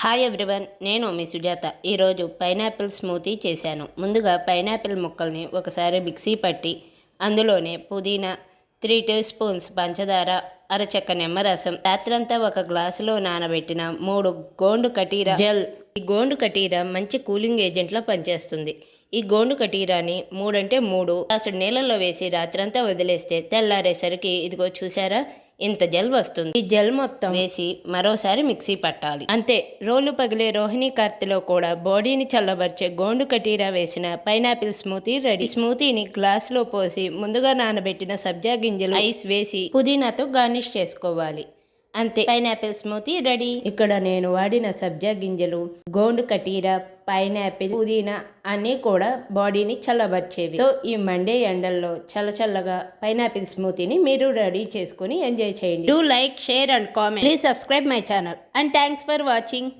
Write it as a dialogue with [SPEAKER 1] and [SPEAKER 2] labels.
[SPEAKER 1] Hi everyone నేను మీ సుజాత. ఈరోజు pineapple smoothie చేశాను. ముందుగా పైనాపిల్ ముక్కల్ని ఒకసారి మిక్సీ పట్టి అందులోనే పుదీనా త్రీ టీ స్పూన్స్ పంచదార అరచక్క నిమ్మరసం రాత్రంతా ఒక గ్లాసులో నానబెట్టిన మూడు గోండు కటీరా జెల్. ఈ గోండు కటీరా మంచి కూలింగ్ ఏజెంట్లో పనిచేస్తుంది. ఈ గోండు కటీరాని మూడంటే మూడు. అసలు నీళ్ళల్లో వేసి రాత్రంతా వదిలేస్తే తెల్లారేసరికి ఇదిగో చూసారా ఇంత జెల్ వస్తుంది. ఈ జెల్ మొత్తం వేసి మరోసారి మిక్సీ పట్టాలి. అంతే. రోలు పగిలే రోహిణి కార్తెలో కూడా బాడీని చల్లబరిచే గోండు కటీరా వేసిన పైనాపిల్ స్మూతీ రెడీ. స్మూతీని గ్లాస్లో పోసి ముందుగా నానబెట్టిన సబ్జా గింజలు ఐస్ వేసి పుదీనాతో గార్నిష్ చేసుకోవాలి. అంతే. Pineapple smoothie ready. ఇక్కడ నేను వాడిన సబ్జా గింజలు గోండు కటీరా పైనాపిల్ పుదీనా అన్నీ కూడా బాడీని చల్లబరిచేవి. సో ఈ మండే ఎండల్లో చల్ల చల్లగా పైనాపిల్ స్మూతీని మీరు రెడీ చేసుకుని ఎంజాయ్ చేయండి. Do like share and comment please subscribe my channel and thanks for watching